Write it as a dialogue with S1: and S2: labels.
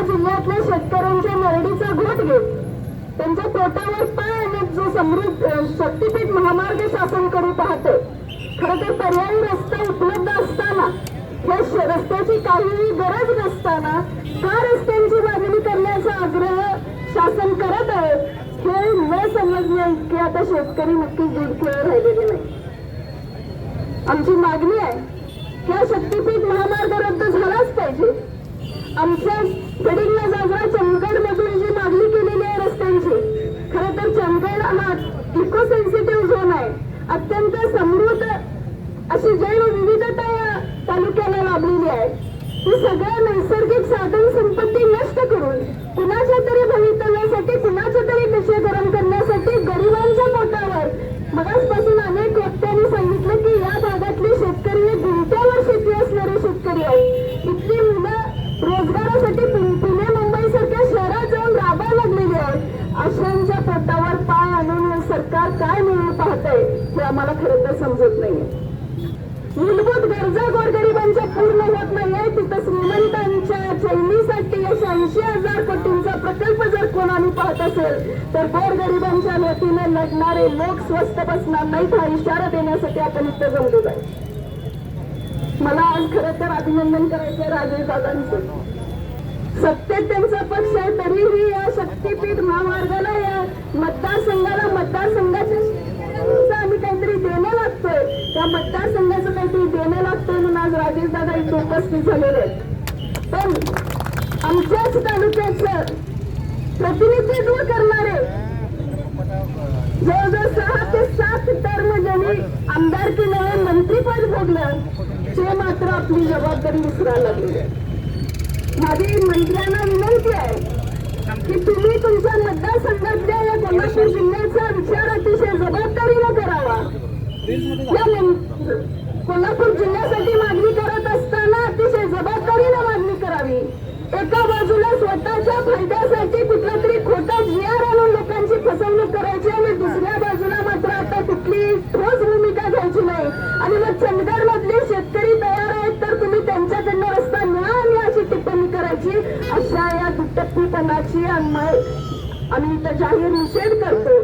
S1: या जिल्ह्यातल्या शेतकऱ्यांच्या मरडीचा घोट घेत त्यांच्या पोटावर पाय आणत जो समृद्ध शक्तीपीठ महामार्ग शासन करू पाहते खरं तर पर्यायी रस्ता उपलब्ध असताना या रस्त्याची काहीही गरज नसताना का रस्त्यांची मागणी करण्याचा आग्रह शासन करत आहे हे न समजणे इतके आता शेतकरी नक्कीच दूर गुडखेळ राहिलेले नाही. आमची मागणी आहे की शक्तीपीठ महामार्ग रद्द झालाच पाहिजे. आमच्या गडिंगला जागरा चंदगड मधून जी मागणी केलेली आहे रस्त्यांची खरं तर चंदगड हा इको सेन्सिटिव्ह झोन आहे अत्यंत समृद्ध अशी जैव विविधता या तालुक्याला लाभलेली आहे. ही सगळ्या नैसर्गिक साधन संपत्ती नष्ट करून कुणाच्या तरी भवितव्यासाठी कुणाच्या तरी पिशे करण्यासाठी गरिबांच्या पोटावर मगाचपासून अनेक वक्त्यांनी सांगितलं की या भागातले शेतकरी हे गुंट्यावर शेती असणारे शेतकरी आहेत. इथली मुलं रोजगारासाठी पुणे मुंबई सारख्या शहरात जाऊन राबायला लागलेली आहेत. अशांच्या पोटावर पाय आणून सरकार काय मिळून आहे हे आम्हाला खरं तर समजत नाहीये. मूलभूत गरजा गोरगरिबांच्या पूर्ण होत नाहीये. तिथं श्रीमंतांच्या चैनीसाठी अशा ऐंशी हजार कोटींचा प्रकल्प जर कोणाने पाहत असेल तर गोरगरिबांच्या वतीने लढणारे लोक स्वस्त बसणार नाहीत हा इशारा देण्यासाठी आपण इथं जमलो आहे. मला आज खरं तर अभिनंदन करायचं आहे राजेश दादांचं. सत्तेत त्यांचा पक्ष आहे तरीही या शक्तीपीठ महामार्गाला या मतदारसंघाला मतदारसंघाच्या शेतकऱ्यांचं आम्ही काहीतरी देणं लागतोय त्या मतदारसंघाचं काहीतरी देणं लागतं म्हणून आज राजेश दादा इथे उपस्थित झालेले पण आमच्याच तालुक्याचं प्रतिनिधित्व करणारे जवळजवळ सहा ते सात टर्म ज्यांनी आमदार नव्हे मंत्रीपद भोगलं ते मात्र आपली जबाबदारी विसरायला लागले माझी मंत्र्यांना विनंती आहे की तुम्ही तुमच्या मतदारसंघातल्या या कोल्हापूर जिल्ह्याचा विचार अतिशय जबाबदारीनं करावा. नागपूर जिल्ह्यासाठी मागणी करत असताना अतिशय जबाबदारीने मागणी करावी. एका बाजूला स्वतःच्या फायद्यासाठी कुठला तरी खोटा जीआर आणून लोकांची फसवणूक करायची आणि दुसऱ्या बाजूला मात्र आता कुठली ठोस भूमिका घ्यायची नाही. आणि मग चंदगड मधले शेतकरी तयार आहेत तर तुम्ही त्यांच्याकडनं रस्ता न्या आणि अशी टिप्पणी करायची. अशा या दुटप्पीपणाची आम्ही आम्ही इथं जाहीर निषेध करतो.